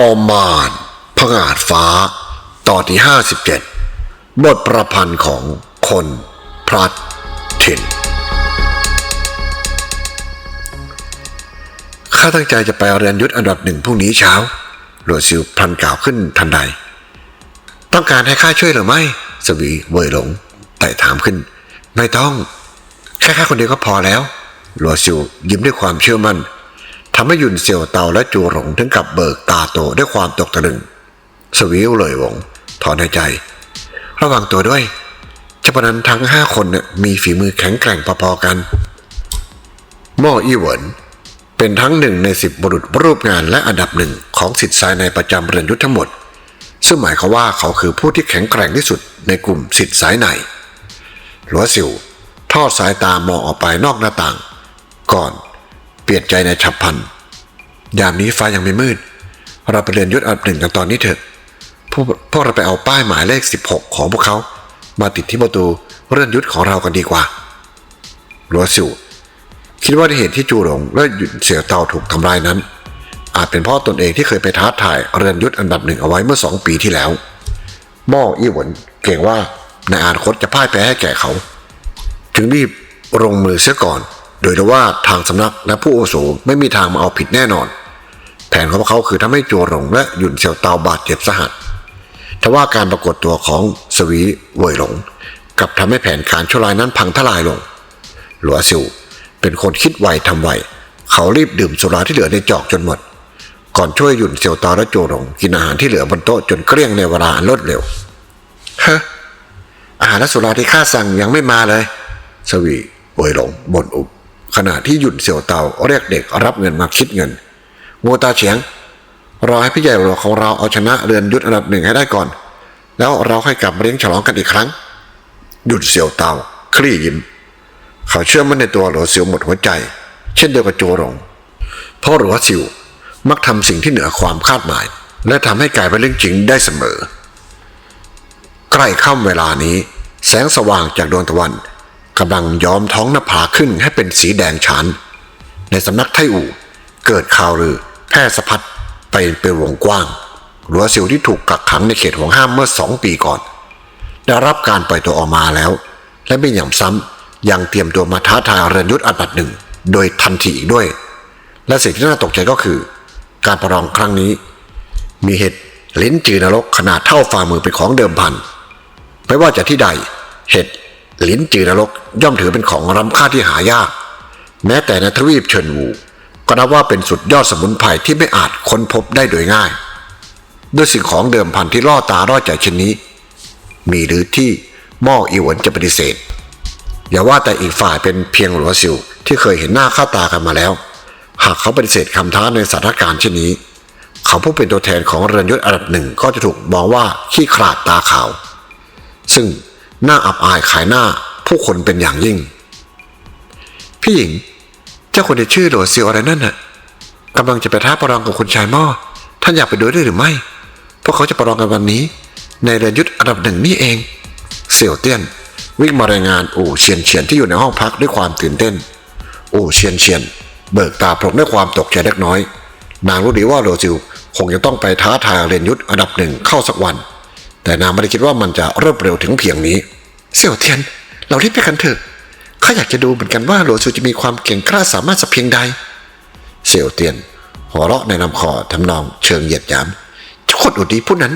อมานพงาดฟ้า ตอนที่ห้าสิบเจ็ดบทประพันธ์ของคนพลัดถิ่นข้าตั้งใจจะไปเรียนยุทธอันดับหนึ่งพรุ่งนี้เช้าหลวงซิวพลันกล่าวขึ้นทันใด ต้องการให้ข้าช่วยหรือไม่ สวีเวยหลงแต่ถามขึ้น ไม่ต้อง แค่ข้าคนเดียวก็พอแล้วหลวงซิวยิ้มด้วยความเชื่อมั่น ทำให้ยุนเซียวเตาและจูหลงถึงกับเบิกตาโตด้วยความตกตะลึง สวีเลยวง ถอนหายใจ ระวังตัวด้วยเจ้าพนันทั้งห้าคนเนี่ยมีฝีมือแข็งแกร่งพอๆกันม่ออี้เหวินเป็นทั้งหนึ่งในสิบบุรุษรูปงานและอันดับหนึ่งของสิทธิสายในประจำเรือนยุทธทั้งหมด ซึ่งหมายความว่าเขาคือผู้ที่แข็งแกร่งที่สุดในกลุ่มสิทธิสายในหลัวสิวทอดสายตามองออกไปนอกหน้าต่าง ก่อน เปลี่ยนใจในฉับพลัน ยามนี้ฟ้ายังไม่มืด เราไปเรียนยุทธอันดับหนึ่งกันตอนนี้เถอะ พวกพวกเราไปเอาป้ายหมายเลข 16 ของพวกเขา มาติดที่ประตูเรือนยุทธของเรากันดีกว่าหลัวสิวคิดว่าในเหตุที่จูหลงและหยุนเสี่ยวเตาถูกทำลายนั้น อาจเป็นพราะตนเองที่เคยไปท้าทายเรือนยุทธอันดับหนึ่งเอาไว้เมื่อสองปีที่แล้วม่ออี้หวนเก่งว่าในอนาคตจะพ่ายแพ้ให้แก่เขา จึงรีบลงมือเสียก่อน โดยรู้ว่าทางสำนักและผู้อาวุโสไม่มีทางมาเอาผิดแน่นอน แผนของพวกเขาคือทำให้จูหลงและหยุนเสี่ยวเตาบาดเจ็บสาหัสทว่าการปรากฏตัวของสวีเวยหลงกลับทำให้แผนการชั่วร้ายนั้นพังทลายลง หลัวซิวเป็นคนคิดไวทำไว เขารีบดื่มสุราที่เหลือในจอกจนหมด ก่อนช่วยหยุ่นเซียวตาและโจหลงกินอาหารที่เหลือบนโต๊ะจนเกลี้ยงในเวลาอันรวดเร็วฮะอาหารและสุราที่ข้าสั่งยังไม่มาเลย สวีโวยหลงบนอุบ ขณะที่หยุ่นเซียวเตาเรียกเด็กรับเงินมาคิดเงินโมตาเฉียง รอให้พี่ใหญ่หลวงของเราเอาชนะเรือนยุทธอันดับหนึ่งให้ได้ก่อน แล้วเราค่อยกลับเลี้ยงฉลองกันอีกครั้ง หยุ่นเซียวเตาคลี่ยิ้มเขาเชื่อมั่นในตัวหลัวซิวหมดหัวใจ เช่นเดียวกับโจหลงเพราะหลัวซิวมักทำสิ่งที่เหนือความคาดหมาย และทำให้กลายเป็นเรื่องจริงได้เสมอ ใกล้ค่ำเวลานี้ แสงสว่างจากดวงตะวัน กำลังย้อมท้องหน้าผาขึ้นให้เป็นสีแดงฉาน ในสำนักไทอู่เกิดข่าวลือแพร่สะพัดไปเป็นวงกว้างหลัวซิวที่ถูกกักขังในเขตห่วงห้ามเมื่อสองปีก่อน ได้รับการปล่อยตัวออกมาแล้ว และไม่หย่ำซ้ำยังเตรียมตัวมาท้าทายเรือนยุทธอันดับหนึ่ง โดยทันทีอีกด้วย และสิ่งที่น่าตกใจก็คือ การประลองครั้งนี้ มีเห็ดลิ้นจือนรกขนาดเท่าฝ่ามือเป็นของเดิมพันไม่ว่าจะที่ใดเห็ด ลิ้นจือนรกย่อมถือเป็นของล้ำค่าที่หายาก แม้แต่ในทวีปเฉินวูก็นับว่าเป็นสุดยอดสมุนไพรที่ไม่อาจค้นพบได้โดยง่าย ด้วยสิ่งของเดิมพันที่ล่อตาล่อใจเช่นนี้ มีหรือที่หม้ออีหวนจะปฏิเสธ อย่าว่าแต่อีกฝ่ายเป็นเพียงหลัวซิวที่เคยเห็นหน้าค่าตากันมาแล้ว หากเขาปฏิเสธคำท้าในสถานการณ์เช่นนี้ เขาผู้เป็นตัวแทนของเรือนยศอันดับหนึ่งก็จะถูกมองว่าขี้ขลาดตาขาว ซึ่ง น่าอับอายขายหน้าผู้คนเป็นอย่างยิ่ง พี่หญิง เจ้าคนที่ชื่อหลัวซิวอะไรนั่นน่ะกำลังจะไปท้าประลองกับคุณชายหม้อท่านอยากไปดูด้วยหรือไม่ พวกเขาจะประลองกันวันนี้ ในเรือนยุทธอันดับหนึ่งนี่เอง เสี่ยวเตี้ยน วิ่งมารายงานอู่เฉียนเฉียนที่อยู่ในห้องพักด้วยความตื่นเต้น อู่เฉียนเฉียน เบิกตาพรกด้วยความตกใจเล็กน้อย นางรู้ดีว่าโรจิวคงจะต้องไปท้าทายเรียนยุทธอันดับหนึ่งเข้าสักวัน แต่นางไม่ได้คิดว่ามันจะเริ่มเร็วถึงเพียงนี้ เสี่ยวเทียน เรารีบไปกันเถอะข้าอยากจะดูเหมือนกันว่าโรจิวจะมีความเก่งกล้าสามารถสักเพียงใด เสี่ยวเตียน หัวเราะในลำคอทำนองเชิงเหยียดหยามเจ้าคนอุดีผู้นั้น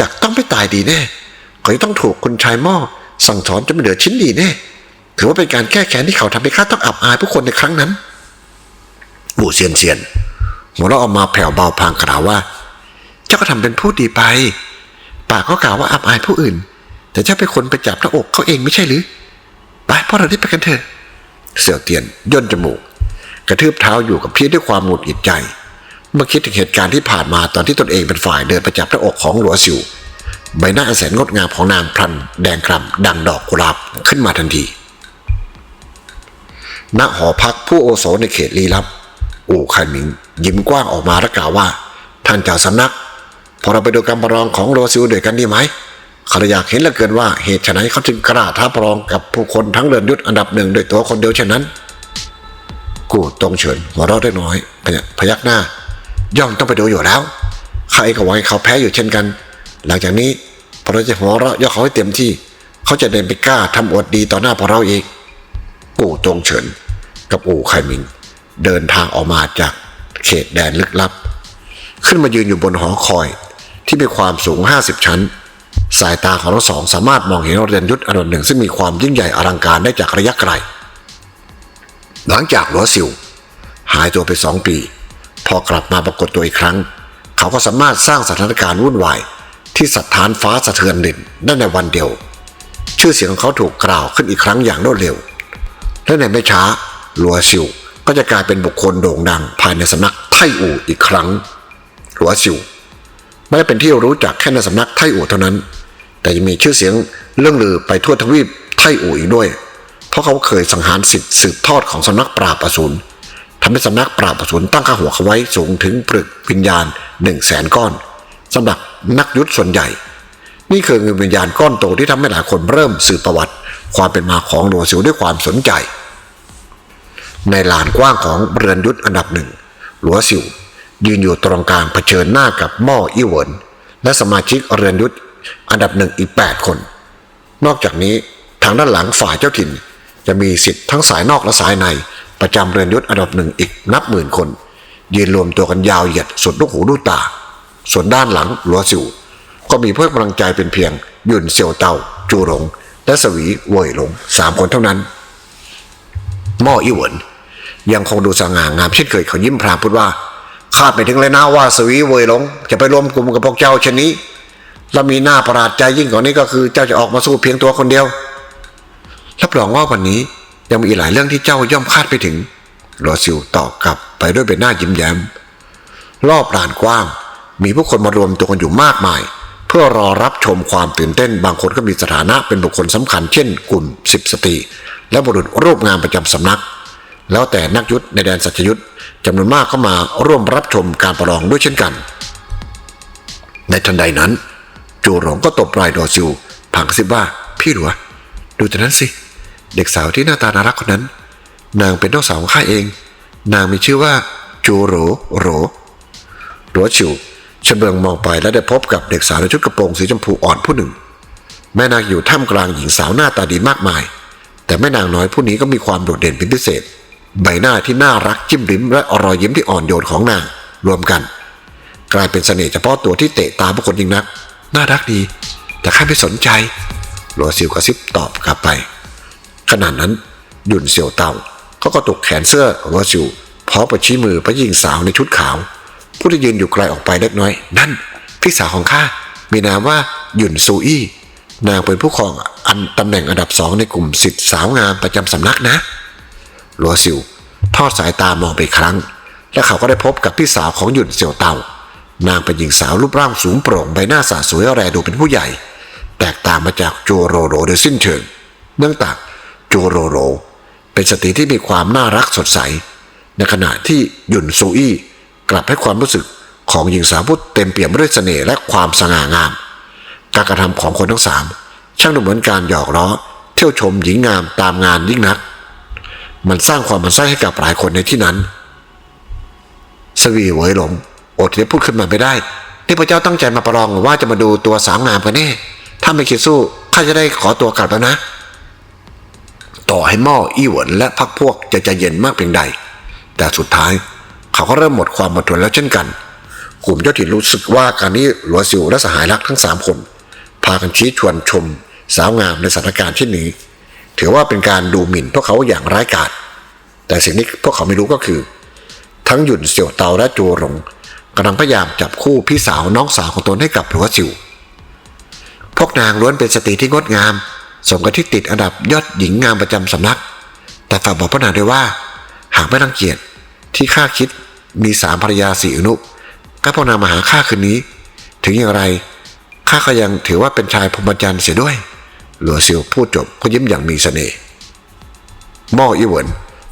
จะต้องไม่ตายดีแน่เขาจะต้องถูกคุณชายหม้อสั่งสอนจนไม่เหลือชิ้นดีแน่ ถือว่าเป็นการแก้แค้นที่เขาทำให้ข้าต้องอับอายผู้คนในครั้งนั้นบูเซียนเซียนหัวเราะออกมาแผ่วเบาพางกล่าวว่า เจ้าก็ทำเป็นผู้ดีไป ปากก็กล่าวว่าอับอายผู้อื่น แต่เจ้าเป็นคนไปจับหน้าอกเขาเองไม่ใช่หรือไปพ่อเราได้ไปกันเถอะ เสี่ยวเตียนย่นจมูก กระทืบเท้าอยู่กับพี่ด้วยความหงุดหงิดใจ เมื่อคิดถึงเหตุการณ์ที่ผ่านมาตอนที่ตนเองเป็นฝ่ายเดินไปจับหน้าอกของหลัวสิวใบหน้าอันแสนงดงามของนางพลัน แดงกล่ำดังดอกกุหลาบขึ้นมาทันทีณหอพักผู้โอโสในเขตลี้ลับ อู่ไคหมิงยิ้มกว้างออกมาและกล่าวว่า ท่านเจ้าสำนัก พอเราไปดูการประลองของโรซิวด้วยกันดีไหมเขาอยากเห็นเหลือเกินว่าเหตุไฉนเขาจึงกล้าท้าประลองกับผู้คนทั้งเรือนยุทธอันดับหนึ่งด้วยตัวคนเดียวเช่นนั้น กูตรงเฉินหัวเราะได้น้อยพยักพยักหน้า ย่อมต้องไปดูอยู่แล้วข้าเองก็หวังเขาแพ้อยู่เช่นกัน หลังจากนี้พอเราจะหัวเราะย่อเขาให้เต็มที่ เขาจะเดินไปกล้าทำอวดดีต่อหน้าพวกเราอีกปู่ตงเฉิน กับอู่ไคมิงเดินทางออกมาจากเขตแดนลึกลับ ขึ้นมายืนอยู่บนหอคอย ที่มีความสูง 50 ชั้น สายตาของทั้งสองสามารถมองเห็นเรือนยุทธอันหนึ่ง ซึ่งมีความยิ่งใหญ่อลังการได้จากระยะไกล หลังจากหลัวซิวหายตัวไปสองปี พอกลับมาปรากฏตัวอีกครั้ง เขาก็สามารถสร้างสถานการณ์วุ่นวายที่สถานฟ้าสะเทือนดินได้ในวันเดียว ชื่อเสียงของเขาถูกกล่าวขึ้นอีกครั้งอย่างรวดเร็ว และในไม่ช้าลัวซิวก็จะกลายเป็นบุคคลโด่งดังภายในสำนักไทอู่อีกครั้งหลัวซิว ไม่ได้เป็นที่รู้จักแค่ในสำนักไทอู่เท่านั้น แต่ยังมีชื่อเสียงเรื่องลือไปทั่วทวีปไทอู่อีกด้วย เพราะเขาเคยสังหารสิทธิ์สืบทอดของสำนักปราบอสูรทำให้สำนักปราบอสูรตั้งค่าหัวเขาไว้สูงถึงปรึกวิญญาณหนึ่งแสนก้อนสำหรับนักยุทธส่วนใหญ่ นี่คือเงินวิญญาณก้อนโตที่ทำให้หลายคนเริ่มสืบประวัติ ความเป็นมาของหลวงสิวด้วยความสนใจ ในลานกว้างของเรือนยุทธอันดับหนึ่งหลัวสิว ยืนอยู่ตรงกลางเผชิญหน้ากับหม้ออี้เหวินและสมาชิกเรือนยุทธอันดับหนึ่งอีก 8 คน นอกจากนี้ทางด้านหลังฝ่ายเจ้าถิ่น จะมีสิทธิ์ทั้งสายนอกและสายในประจำเรือนยุทธอันดับหนึ่งอีกนับหมื่นคน ยืนรวมตัวกันยาวเหยียดสุดลูกหูลูกตา ส่วนด้านหลังหลัวสิว ก็มีเพื่อนกำลังใจเป็นเพียงหยุนเสี่ยวเตาจูหลง และสวีเว่ยหลงสามคนเท่านั้นหม้ออี้เหวินยังคงดูสง่างามเช่นเคยเขายิ้มพรางพูดว่า คาดไม่ถึงเลยนะว่าสวีเวยหลง จะไปรวมกลุ่มกับพวกเจ้าเช่นนี้ และมีหน้าประหลาดใจยิ่งกว่านี้ก็คือเจ้าจะออกมาสู้เพียงตัวคนเดียวรับรองว่าวันนี้ยังมีอีกหลายเรื่องที่เจ้าย่อมคาดไปถึงหลอซิวตอบกลับไปด้วยใบหน้ายิ้มแย้ม รอบลานกว้าง มีผู้คนมารวมตัวกันอยู่มากมาย เพื่อรอรับชมความตื่นเต้น บางคนก็มีสถานะเป็นบุคคลสำคัญเช่นกลุ่มสิบสตรีและบุรุษรูปงามประจำสำนัก แล้วแต่นักยุทธในแดนสัจยุทธจำนวนมากก็มาร่วมรับชมการประลองด้วยเช่นกัน ในทันใดนั้น จูหลงก็ตบปลายดอซิวผังซิบว่า พี่หลวดูแต่นั้นสิ เด็กสาวที่หน้าตาน่ารักคนนั้น นางเป็นน้องสาวของข้าเอง นางมีชื่อว่า จูโรโรหลัวฉิวเฉเบิงมองไปและได้พบกับเด็กสาวในชุดกระโปรงสีชมพูอ่อนผู้หนึ่ง แม่นางอยู่ท่ามกลางหญิงสาวหน้าตาดีมากมาย แต่แม่นางน้อยผู้นี้ก็มีความโดดเด่นเป็นพิเศษ ใบหน้าที่น่ารักจิ้มริมและอรอยยิ้มที่อ่อนโยนของนางรวมกัน กลายเป็นเสน่ห์เฉพาะตัวที่เตะตาผู้คนยิ่งนัก น่ารักดี แต่ข้าไม่สนใจหลัวซิวกระซิบตอบกลับไป ขณะนั้นหยุนเสี่ยวเต่าเขาก็ตกแขนเสื้อหลัวซิวพร้อมกับชี้มือไปยิงสาวในชุดขาว ผู้ที่ยืนอยู่ไกลออกไปเล็กน้อย นั่นพี่สาวของข้ามีนามว่าหยุนซูอี้นางเป็นผู้ครองอันตำแหน่งอันดับสองในกลุ่มสิทธิสาวงามประจำสำนักนะ หลัวซิวทอดสายตามองไปครั้ง และเขาก็ได้พบกับพี่สาวของหยุนเสี่ยวเตานางเป็นหญิงสาวรูปร่างสูงโปร่งใบหน้าสาสวยแรดูเป็นผู้ใหญ่ แตกต่างมาจากโจโรโรโดยสิ้นเชิง เนื่องจากโจโรโร เป็นสตรีที่มีความน่ารักสดใส ในขณะที่หยุนซูอี้กลับให้ความรู้สึกของหญิงสาวผู้เต็มเปี่ยมด้วยเสน่ห์และความสง่างาม การกระทำของคนทั้งสามช่างดูเหมือนการหยอกล้อเที่ยวชมหญิงงามตามงานยิ่งนัก มันสร้างความมันไส้ให้กับหลายคนในที่นั้นสวีเหวยหลงอดที่จะพูดขึ้นมาไม่ได้นี่พระเจ้าตั้งใจมาประลองว่าจะมาดูตัวสาวงามกันแน่ถ้าไม่คิดสู้ข้าจะได้ขอตัวกลับแล้วนะ ต่อให้หม้ออี้หวนและพักพวกจะใจเย็นมากเพียงใด แต่สุดท้ายเขาก็เริ่มหมดความอดทนแล้วเช่นกันกลุ่มเจ้าถิ่นรู้สึกว่าการนี้หลัวซิวและสหายรักทั้งสามคน พากันชี้ชวนชม สาวงามในสถานการณ์เช่นนี้ ถือว่าเป็นการดูหมิ่นพวกเขาอย่างร้ายกาจแต่สิ่งที่พวกเขาไม่รู้ก็คือ ทั้งหยุนเสี่ยวเตาและจูหลงกำลังพยายามจับคู่พี่สาวน้องสาวของตนให้กับหลัวซิว พวกนางล้วนเป็นสตรีที่งดงาม สมกับที่ติดอันดับยอดหญิงงามประจำสำนัก แต่ฝากบอกพระนางด้วยว่า หากไม่รังเกียจที่ข้าคิดมีสามภรรยาสี่อนุก็พวกนางมาหาข้าคืนนี้ ถึงอย่างไรข้าก็ยังถือว่าเป็นชายพรหมจรรย์เสียด้วย หลัวซิวพูดจบก็ยิ้มอย่างมีเสน่ห์ม้ออีเหวิน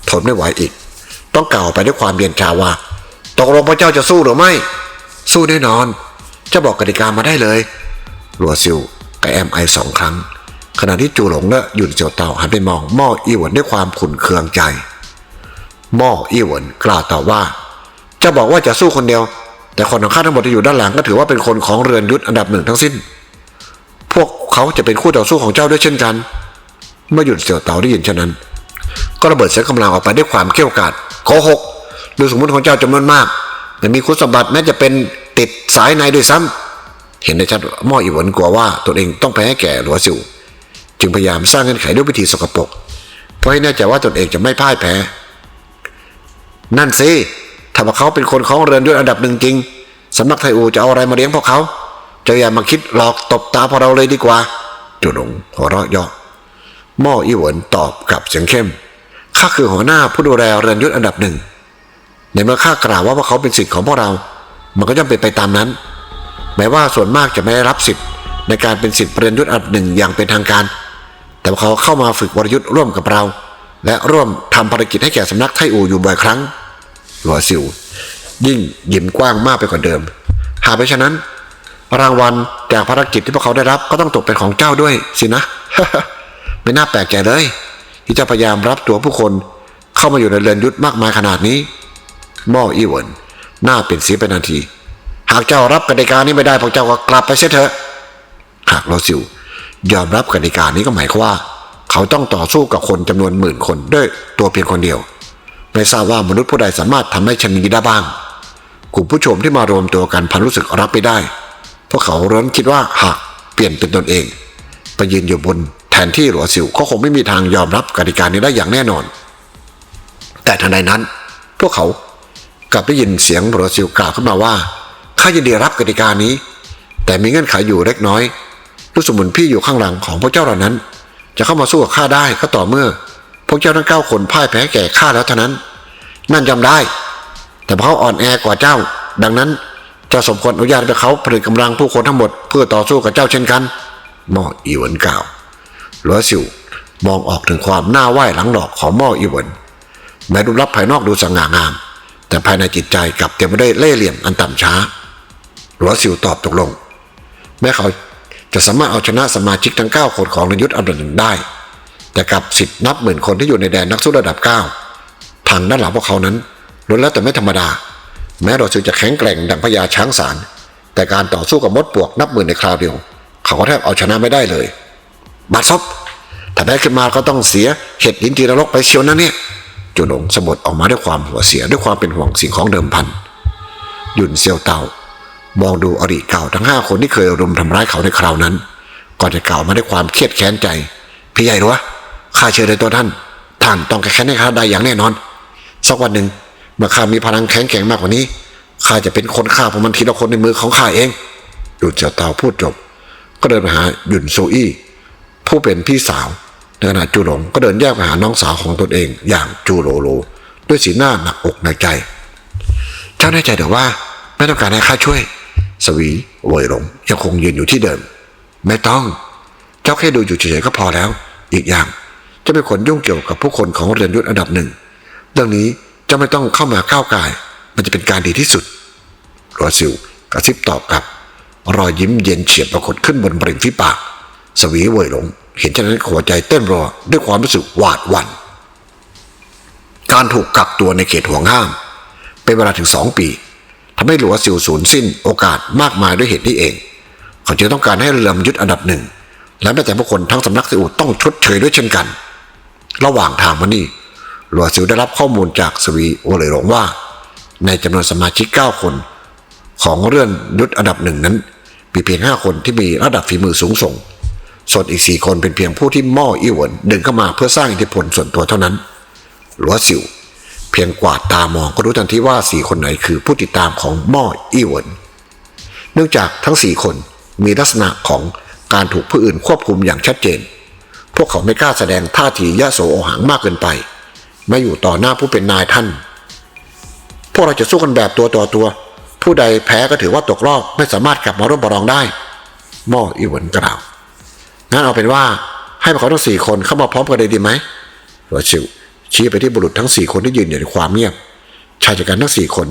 ทนไม่ไหวอีก ต้องกล่าวไปด้วยความเย็นชาว่าตกลงพระเจ้าจะสู้หรือไม่ สู้แน่นอน จะบอกกติกามาได้เลย หลัวซิวกับแอมไอสองครั้ง ขณะที่จูหลงและหยุนเจียวเตาหันไปมองหม้ออีหวนด้วยความขุ่นเคืองใจหม้ออีหวนกล่าวต่อว่า จะบอกว่าจะสู้คนเดียว แต่คนของข้าทั้งหมดที่อยู่ด้านหลังก็ถือว่าเป็นคนของเรือนยุทธอันดับหนึ่งทั้งสิ้น เขาจะเป็นคู่ต่อสู้ของเจ้าด้วยเช่นกัน เมื่อหยุดเสี่ยวเตาได้ยินเช่นนั้น ก็ระเบิดเสียงกำลังออกไปด้วยความเกรี้ยวกราดโกหกดูสมมติของเจ้าจำนวนมากแต่มีคุณสมบัติแม้จะเป็นติดสายในด้วยซ้ำเห็นได้ชัดหม่ออีหวนกลัวว่าตนเองต้องแพ้แก่หลัวสิวจึงพยายามสร้างเงื่อนไขด้วยวิธีสกปรกเพื่อให้แน่ใจว่าตนเองจะไม่พ่ายแพ้ นั่นสิถ้าว่าเขาเป็นคนของเรือนด้วยอันดับหนึ่งจริงสำนักไทอูจะเอาอะไรมาเลี้ยงพวกเขา จะอย่ามาคิดหลอกตบตาพวกเราเลยดีกว่าจุหลงหัวเราะเย่อหม่ออีหวนตอบกับเสียงเข้มข้าคือหัวหน้าผู้ดูแลเรือนยุทธอันดับหนึ่งในเมื่อข้ากล่าวว่าพวกเขาเป็นสิทธิ์ของพวกเรา มันก็ย่อมเป็นไปตามนั้น แม้ว่าส่วนมากจะไม่ได้รับสิทธิ์ในการเป็นสิทธิ์เรียนยุทธอันดับหนึ่งอย่างเป็นทางการ แต่ว่าเขาเข้ามาฝึกวรยุทธ์ร่วมกับเรา และร่วมทำภารกิจให้แก่สำนักไทอูอยู่บ่อยครั้งหลัวซิว ยิ่งยิ้มกว้างมากไปกว่าเดิม หากไม่ฉะนั้น รางวัลจากภารกิจที่พวกเขาได้รับก็ต้องตกเป็นของเจ้าด้วยสินะไม่น่าแปลกใจเลย ที่เจะพยายามรับตัวผู้คนเข้ามาอยู่ในเรือนยุทธมากมายขนาดนี้ม่ออีเวนหน้าเปลี่ยนสีเป็นนาที หากเจ้ารับกติกานี้ไม่ได้พวกเจ้าก็กลับไปเสียเถอะ หากโรซิวยอมรับกติกานี้ก็หมายความว่า เขาต้องต่อสู้กับคนจำนวนหมื่นคนด้วยตัวเพียงคนเดียว ไม่ทราบว่ามนุษย์ผู้ใดสามารถทำให้ชนนี้ได้บ้าง กลุ่มผู้ชมที่มารวมตัวกันพันรู้สึกรับไม่ได้ พวกเขาเริ่มคิดว่าหากเปลี่ยนเป็นตนเองไปยืนอยู่บนแทนที่หลัวซิวก็คงไม่มีทางยอมรับกติกานี้ได้อย่างแน่นอน แต่ทันใดนั้น พวกเขากลับได้ยินเสียงหลัวซิวกล่าวขึ้นมาว่าข้ายินดีรับกติกานี้ แต่มีเงื่อนไขอยู่เล็กน้อยรู้สมุนพี่อยู่ข้างหลังของพวกเจ้าเหล่านั้น จะเข้ามาสู้กับข้าได้ก็ต่อเมื่อ พวกเจ้าทั้งเก้าคนพ่ายแพ้แก่ข้าแล้วเท่านั้น นั่นยอมได้ แต่เพราะเขาอ่อนแอกว่าเจ้า ดังนั้น จ้าสมควรอนุญาตให้เขาผลิตกำลังผู้คนทั้งหมด เพื่อต่อสู้กับเจ้าเช่นกันหม่ออีหวนกล่าวหลัวสิวมองออกถึงความหน้าไหว้หลังดอกของหม่ออีหวนแม้รูปลักษณ์ภายนอกดูสง่างาม แต่ภายในจิตใจกลับเต็มไปด้วยเล่ห์เหลี่ยมอันต่ำช้าหลัวสิวตอบตกลง แม้เขาจะสามารถเอาชนะสมาชิกทั้ง 9 คนของนยุทธอันดับหนึ่งได้ แต่กับสิบนับหมื่นคนที่อยู่ในแดนนักสู้ระดับ 9 ทางด้านหลังพวกเขานั้นล้วนแล้วแต่ไม่ธรรมดา แม้เราจะแข็งแกร่งดังพญาช้างสาร แต่การต่อสู้กับมดปลวกนับหมื่นในคราวเดียว เขาก็แทบเอาชนะไม่ได้เลย บาดซบถ้าได้ขึ้นมาก็ต้องเสียเห็ดดินจีนรกไปเชียวนะเนี่ยจุหลงสะบดออกมาด้วยความหัวเสียด้วยความเป็นห่วงสิ่งของเดิมพันหยุนเซียวเตามองดูอริเก่าทั้งห้าคนที่เคยรุมทำร้ายเขาในคราวนั้น ก่อนจะกล่าวมาด้วยความเครียดแค้นใจ พี่ใหญ่รู้วะข้าเชื่อในตัวท่าน ท่านต้องแข็งให้ข้าได้อย่างแน่นอน สักวันหนึ่ง เมื่อข้ามีพลังแข็งแกร่งมากกว่านี้ข้าจะเป็นคนฆ่าพวกมันทีละคนในมือของข้าเองหยุนเซียวเตาพูดจบ ก็เดินไปหาหยุนโซอี้ผู้เป็นพี่สาวในขณะจูหลงก็เดินแยกไปหาน้องสาวของตนเองอย่างจูโรโลด้วยสีหน้าหนักอกหนักใจ เจ้าแน่ใจเดี๋ยวว่าไม่ต้องการให้ข้าช่วย สวีเวยหลงยังคงยืนอยู่ที่เดิม ไม่ต้อง เจ้าแค่ดูอยู่เฉยๆก็พอแล้ว อีกอย่างจะเป็นคนยุ่งเกี่ยวกับผู้คนของเรือนยุทธอันดับหนึ่งเรื่องนี้ จ้าไม่ต้องเข้ามาก้าวไก่ายมันจะเป็นการดีที่สุดรอซิลกระซิบตอบกลับ รอยยิ้มเย็นเฉียบปรากฏขึ้นบนบริเวณฝีปาก สวีเวยหลง เห็นฉะนั้นหัวใจเต้นรอด้วยความรู้สึกหวาดหวัน่นการถูกกักตัวในเขตห่วงห้าม เป็นเวลาถึงสองปีทำให้หลัวซิวสูญสิ้นโอกาสมากมายด้วยเหตุนี้เอง เขาจึงต้องการให้เรือมยุทธอันดับหนึ่งและแม้แต่ผู้คนทั้งสำนักซิวต้องชดเชยด้วยเช่นกัน ระหว่างทางมานี่ หลัวซิวได้รับข้อมูลจากสวีโอเลยหลงว่า ในจำนวนสมาชิก 9 คน ของเรื่อนยุทธอันดับหนึ่งนั้นมีเพียง 5 คนที่มีระดับฝีมือสูงส่ง ส่วนอีก 4 คนเป็นเพียงผู้ที่ม่ออีหวนดึงเข้ามาเพื่อสร้างอิทธิพลส่วนตัวเท่านั้น หลัวซิวเพียงกวาดตามองก็รู้ทันทีว่าสี่คนไหนคือผู้ติดตามของม่ออีหวนเนื่องจากทั้งสี่คนมีลักษณะของการถูกผู้อื่นควบคุมอย่างชัดเจน พวกเขาไม่กล้าแสดงท่าทียะโสโอหังมากเกินไป ไม่อยู่ต่อหน้าผู้เป็นนายท่าน พวกเราจะสู้กันแบบตัวต่อตัว ผู้ใดแพ้ก็ถือว่าตกรอบไม่สามารถกลับมาร่วมประลองได้ม่ออีหวนกล่าวงั้นเอาเป็นว่าให้พวกเขาทั้งสี่คนเข้ามาพร้อมกันเลยดีไหมหลัวซิวชี้ไปที่บุรุษทั้งสี่คนที่ยืนอยู่ในความเงียบ ชายจัดการทั้งสี่คน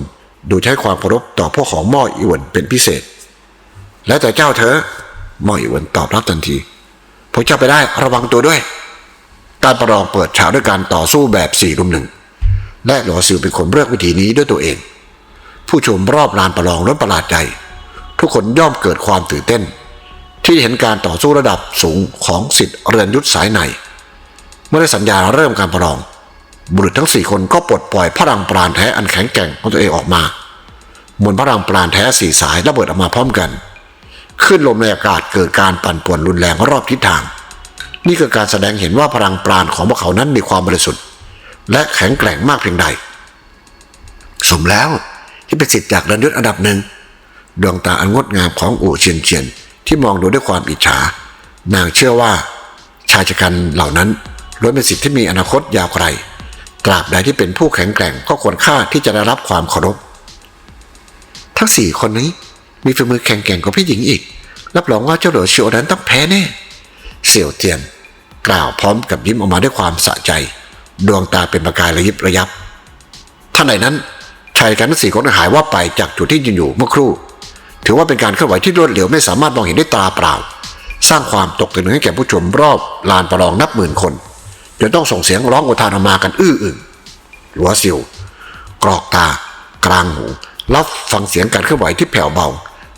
ดูใช้ความเคารพต่อพวกของม่ออีหวนเป็นพิเศษ แล้วแต่เจ้าเธอม่ออีหวนตอบรับทันทีพวกเจ้าไปได้ระวังตัวด้วย การประลองเปิดฉากด้วยการต่อสู้แบบสี่รุมหนึ่งและหลัวซิวเป็นคนเลือกวิธีนี้ด้วยตัวเองผผู้ชมรอบลานประลองล้นประหลาดใจ ทุกคนย่อมเกิดความตื่นเต้น ที่เห็นการต่อสู้ระดับสูงของสิทธิ์เรือนยุทธสายในเมื่อได้สัญญาเริ่มการประลอง บุรุษทั้งสี่คนก็ปลดปล่อยพลังปราณแท้อันแข็งแกร่งของตัวเองออกมามวลพลังปราณแท้สี่สายระเบิดออกมาพร้อมกัน ขึ้นลมในอากาศเกิดการปั่นป่วนรุนแรงรอบทิศทาง นี่คือการแสดงเห็นว่าพลังปราณของพวกเขานั้นมีความบริสุทธิ์ และแข็งแกร่งมากเพียงใด สมแล้วที่เป็นสิทธิ์จากเรือนยศอันดับหนึ่งดวงตาอันงดงามของอู่เฉียนเฉียนที่มองดูด้วยความอิจฉา นางเชื่อว่า ชายชะกันเหล่านั้นล้วนเป็นสิทธิ์ที่มีอนาคตยาวไกลตราบใดที่เป็นผู้แข็งแกร่งก็ควรค่าที่จะได้รับความเคารพ ทั้งสี่คนนี้มีฝีมือแข็งแกร่งกว่าพี่หญิงอีก รับรองว่าเจ้าเหลือเฉียวนั้นต้องแพ้แน่ เสี่ยวเตียน กล่าวพร้อมกับยิ้มออกมาด้วยความสะใจ ดวงตาเป็นประกายระยิบระยับท่านใดนั้นชายกันทั้งสี่คนหายว่าไปจากจุดที่ยืนอยู่เมื่อครู่ ถือว่าเป็นการเคลื่อนไหวที่รวดเร็วไม่สามารถมองเห็นด้วยตาเปล่า สร้างความตกตะลึงให้แก่ผู้ชมรอบลานประลองนับหมื่นคนจนต้องส่งเสียงร้องอุทานออกมากันอื้ออึงหลัวซิวกรอกตา กลางหูรับฟังเสียงการเคลื่อนไหวที่แผ่วเบา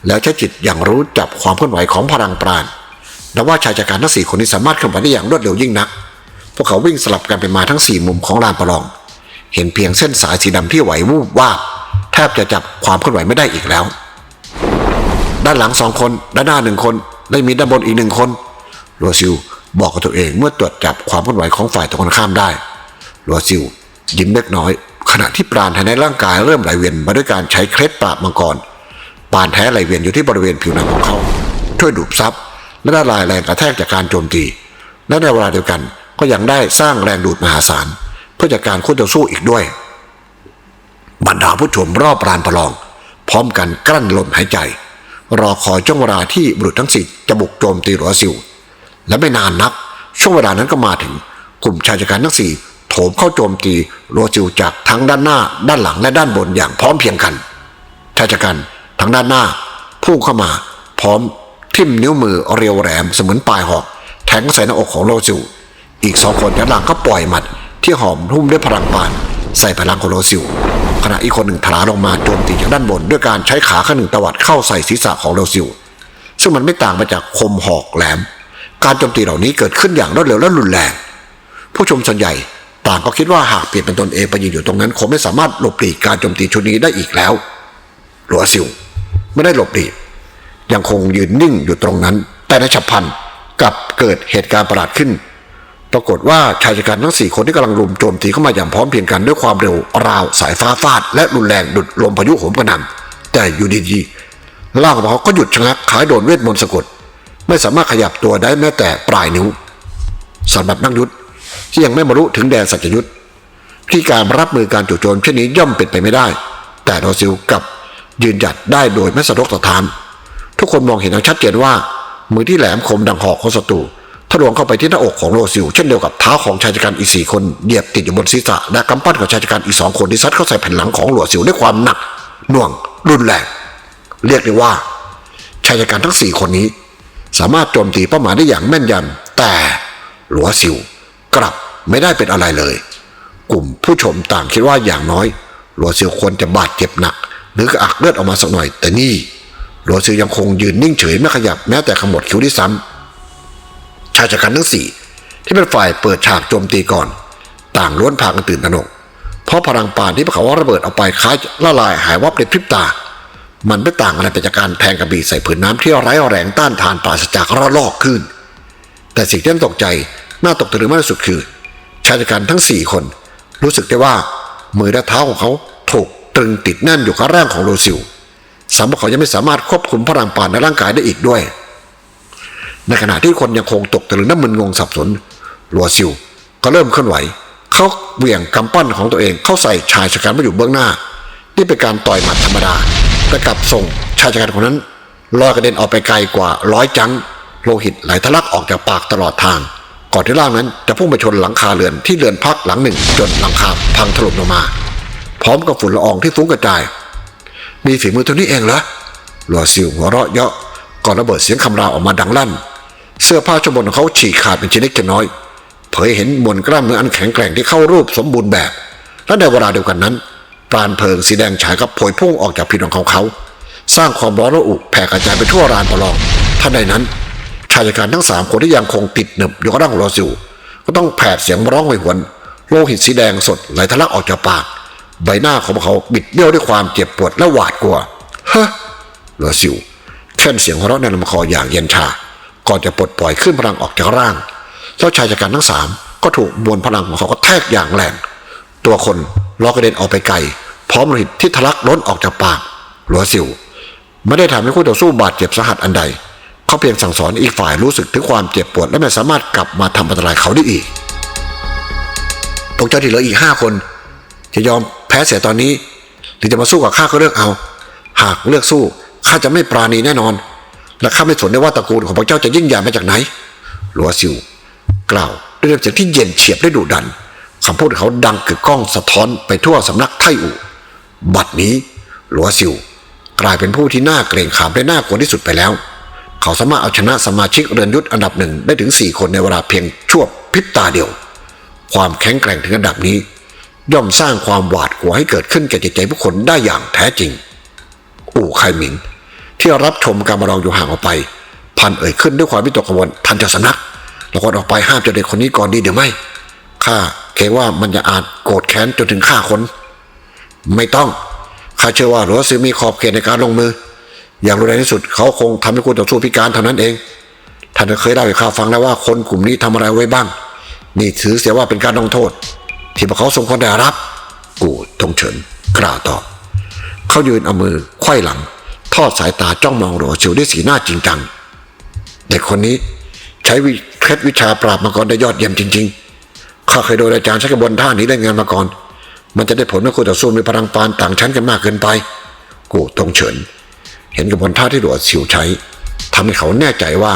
แล้วใช้จิตอย่างรู้จับความเคลื่อนไหวของพลังปราณ นับว่าชายจัดการทั้งสี่คนนี้สามารถเคลื่อนไหวได้อย่างรวดเร็วยิ่งนัก พวกเขาวิ่งสลับกันไปมาทั้งสี่มุมของลานประลอง เห็นเพียงเส้นสายสีดำที่ไหววูบวาบแทบจะจับความเคลื่อนไหวไม่ได้อีกแล้ว ด้านหลังสองคน ด้านหน้าหนึ่งคน และมีด้านบนอีกหนึ่งคนลัวซิวบอกกับตัวเองเมื่อตรวจจับความเคลื่อนไหวของฝ่ายตรงข้ามได้ลัวซิวยิ้มเล็กน้อย ขณะที่ปราณภายในร่างกายเริ่มไหลเวียนมาด้วยการใช้เคล็ดปราบมังกรปานแท้ไหลเวียนอยู่ที่บริเวณผิวหนังของเขา ช่วยดูดซับ และละลายแรงกระแทกจากการโจมตี และในเวลาเดียวกันก็ยังได้สร้างแรงดูดมหาศาล เพื่อจัดการคู่ต่อสู้อีกด้วย บรรดาผู้ชมรอบราณประลอง พร้อมกันกลั้นลมหายใจ รอคอยจ้องเวลาที่บุรุษทั้งสิจะบุกโจมตีหลัวซิว และไม่นานนัก ช่วงเวลานั้นก็มาถึงกลุ่มชายจัดการทั้งสี่โถมเข้าโจมตีหลัวซิวจากทั้งด้านหน้า ด้านหลังและด้านบนอย่างพร้อมเพียงกันชายจัดการทั้งด้านหน้าพุ่งเข้ามาพร้อม ทิ่มนิ้วมือเรียวแหลมเสมือนปลายหอก แทงใส่หน้าอกของโลซิวอีกสองคนด้านหลังก็ปล่อยหมัด ที่หอมทุ่มด้วยพลังปาน ใส่พลังของโลซิวขณะอีกคนหนึ่งถลาลงมาโจมตีจากด้านบน ด้วยการใช้ขาข้างหนึ่งตวัดเข้าใส่ศีรษะของโลซิวซึ่งมันไม่ต่างไปจากคมหอกแหลม การโจมตีเหล่านี้เกิดขึ้นอย่างรวดเร็วและรุนแรง ผู้ชมส่วนใหญ่ต่างก็คิดว่าหากเปลี่ยนเป็นตนเองไปยืนอยู่ตรงนั้นคงไม่สามารถหลบหลีกการโจมตีชุดนี้ได้อีกแล้วหลัวซิวไม่ได้หลบหลีก ยังคงยืนนิ่งอยู่ตรงนั้น แต่ในฉับพลันกับเกิดเหตุการณ์ประหลาดขึ้น ปรากฏว่าชายชะกันทั้งสี่คนที่กำลังรุมโจมตีเข้ามาอย่างพร้อมเพรียงกันด้วยความเร็วราวสายฟ้าฟาด และรุนแรงดุดลมพายุโหมกระหน่ำแต่อยู่ดีๆร่างของเขาก็หยุดชะงักคล้ายโดนเวทมนต์สะกด ไม่สามารถขยับตัวได้แม้แต่ปลายนิ้วสำหรับนักยุทธที่ยังไม่บรรลุถึงแดนสัจยุทธที่การรับมือการจู่โจมเช่นนี้ย่อมเป็นไปไม่ได้ แต่โรซิลกับยืนหยัดได้โดยไม่สะทกสะท้าน ทุกคนมองเห็นอย่างชัดเจนว่า มือที่แหลมคมดังหอกของศัตรูทะลวงเข้าไปที่หน้าอกของโรซิล เช่นเดียวกับเท้าของชายชะกันอีกสี่คนเหยียบติดอยู่บนศีรษะและกำปั้นของชายชะกันอีกสองคนที่ซัดเข้าใส่แผ่นหลังของหลวซิลด้วยความหนักหน่วง รุนแรง เรียกได้ว่า ชายชะกันทั้งสี่คนนี้ สามารถโจมตีเป้าหมายได้อย่างแม่นยำแต่หลวซิวกลับไม่ได้เป็นอะไรเลย กลุ่มผู้ชมต่างคิดว่าอย่างน้อยหลวซิวควรจะบาดเจ็บหนัก หรือกระอักเลือดออกมาสักหน่อยแต่นี่ หลัวซิวยังคงยืนนิ่งเฉยไม่ขยับแม้แต่ขมวดคิ้วที่ซ้ำชายชะกันทั้งสี่ที่เป็นฝ่ายเปิดฉากโจมตีก่อน ต่างล้วนพากันตื่นตระหนก เพราะพลังปานที่พวกเขาระเบิดออกไปคล้ายละลายหายวับในพริบตา มันไม่ต่างอะไรไปจากการแทงกระบี่ใส่ผืนน้ำที่ไร้แรงต้านทานปราศจากระลอกขึ้น แต่สิ่งที่น่าตกใจน่าตกตะลึงมากที่สุดคือ ชายชะกันทั้งสี่คน รู้สึกได้ว่ามือและเท้าของเขาถูกตรึงติดแน่นอยู่กับร่างของโรซิล สามว่าเขายังไม่สามารถควบคุมพลังป่านในร่างกายได้อีกด้วย ในขณะที่คนยังคงตกตะลึงน้ำมึนงงสับสนโรซิลก็เริ่มเคลื่อนไหว เขาเหวี่ยงกำปั้นของตัวเองเข้าใส่ชายชะกันมาอยู่เบื้องหน้า นี่เป็นการต่อยหมัดธรรมดาแต่กลับส่งชายชะกันคนนั้นลอยกระเด็นออกไปไกลกว่าร้อยจังโลหิตไหลทะลักออกจากปากตลอดทาง ก่อนที่ร่างนั้นจะพุ่งไปชนหลังคาเรือนที่เรือนพักหลังหนึ่ง จนหลังคาพังถล่มลงมา พร้อมกับฝุ่นละอองที่ฟุ้งกระจาย มีฝีมือเท่านี้เองเหรอหลัวซิวหัวเราะเยาะก่อนระเบิดเสียงคำรามออกมาดังลั่น เสื้อผ้าชนบนของเขาฉีกขาดเป็นชิ้นเล็กชิ้นน้อย เผยเห็นมวลกล้ามเนื้ออันแข็งแกร่งที่เข้ารูปสมบูรณ์แบบ และในเวลาเดียวกันนั้นปราณเพลิงสีแดงฉายกับโผยพุ่งออกจากพิษของเขาเขา สร้างความร้อนระอุแผ่กระจายไปทั่วลานประลองท่านใดนั้นชายกันทั้งสามคนที่ยังคงติดหนึบอยู่กับร่างรอซิวก็ต้องแผดเสียงร้องโหยหวนโลหิตสีแดงสดไหลทะลักออกจากปาก ใบหน้าของเขาบิดเบี้ยวด้วยความเจ็บปวดและหวาดกลัวฮะรอซิวแค่นเสียงหัวเราะในลำคออย่างเย็นชา ก่อนจะปลดปล่อยขึ้นพลังออกจากร่างเจ้าชายชะกันทั้งสามก็ถูกมวลพลังของเขาก็แทกอย่างแรงตัวคนลอกระเด็นออกไปไกล พร้อมโลหิตที่ทะลักล้นออกจากปากหลัวซิวไม่ได้ทำให้คู่ต่อสู้บาดเจ็บสาหัสอันใด เขาเพียงสั่งสอนอีกฝ่ายรู้สึกถึงความเจ็บปวดและไม่สามารถกลับมาทำอันตรายเขาได้อีกพวกเจ้าที่เหลืออีกห้าคน จะยอมแพ้เสียตอนนี้ หรือจะมาสู้กับข้าก็เลือกเอา หากเลือกสู้ข้าจะไม่ปราณีแน่นอน และข้าไม่สนได้ว่าตระกูลของพวกเจ้าจะยิ่งใหญ่มาจากไหนหลัวซิว กล่าวด้วยน้ำเสียงที่เย็นเฉียบและดุดันคำพูดของเขาดังกึกก้องสะท้อนไปทั่วสำนักไทอู่บัดนี้หลัวซิว กลายเป็นผู้ที่น่าเกรงขามและน่ากลัวที่สุดไปแล้ว เขาสามารถเอาชนะสมาชิกเรือนยุทธอันดับหนึ่งได้ถึง 4 คนในเวลาเพียงชั่วพริบตาเดียว ความแข็งแกร่งถึงระดับนี้ ย่อมสร้างความหวาดกลัวให้เกิดขึ้นแก่จิตใจผู้คนได้อย่างแท้จริง อู่ไคหมิง ที่รับชมการประลองอยู่ห่างออกไป พันเอ่ยขึ้นด้วยความวิตกกังวลทันจ้าสำนักเราควรออกไปห้ามเจ้าเด็กคนนี้ก่อนดีเดี๋ยวไม่ข้าเกรงว่ามันจะอาจโกรธแค้นจนถึงฆ่าคน ไม่ต้องข้าเชื่อว่าหลัวซื้อมีขอบเขตในการลงมือ อย่างรุนแรงที่สุดเขาคงทำให้คู่ต่อสู้พิการเท่านั้นเองท่านเคยเล่าให้ข้าฟังแล้วว่าคนกลุ่มนี้ทำอะไรไว้บ้าง นี่ถือเสียว่าเป็นการลงโทษ ที่พวกเขาสมควรได้รับ กูทงเฉินกล่าวตอบเขายืนเอามือไขว้หลัง ทอดสายตาจ้องมองหลัวชิวด้วยสีหน้าจริงจัง เด็กคนนี้ใช้วิเคล็ดวิชาปราบมังกรได้ยอดเยี่ยมจริง ๆ ข้าเคยโดนอาจารย์ใช้กระบวนท่านี้ได้งานมาก่อน มันจะได้ผลเมื่อคู่ต่อสู้มีพลังปานต่างชั้นกันมากเกินไป กูตงเฉิน เห็นกระบวนท่าที่หลัวชิวใช้ทำให้เขาแน่ใจว่า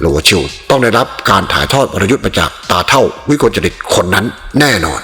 หลัวชิวต้องได้รับการถ่ายทอดวรยุทธ์มาจากตาเท่าวิกลจริตคนนั้นแน่นอน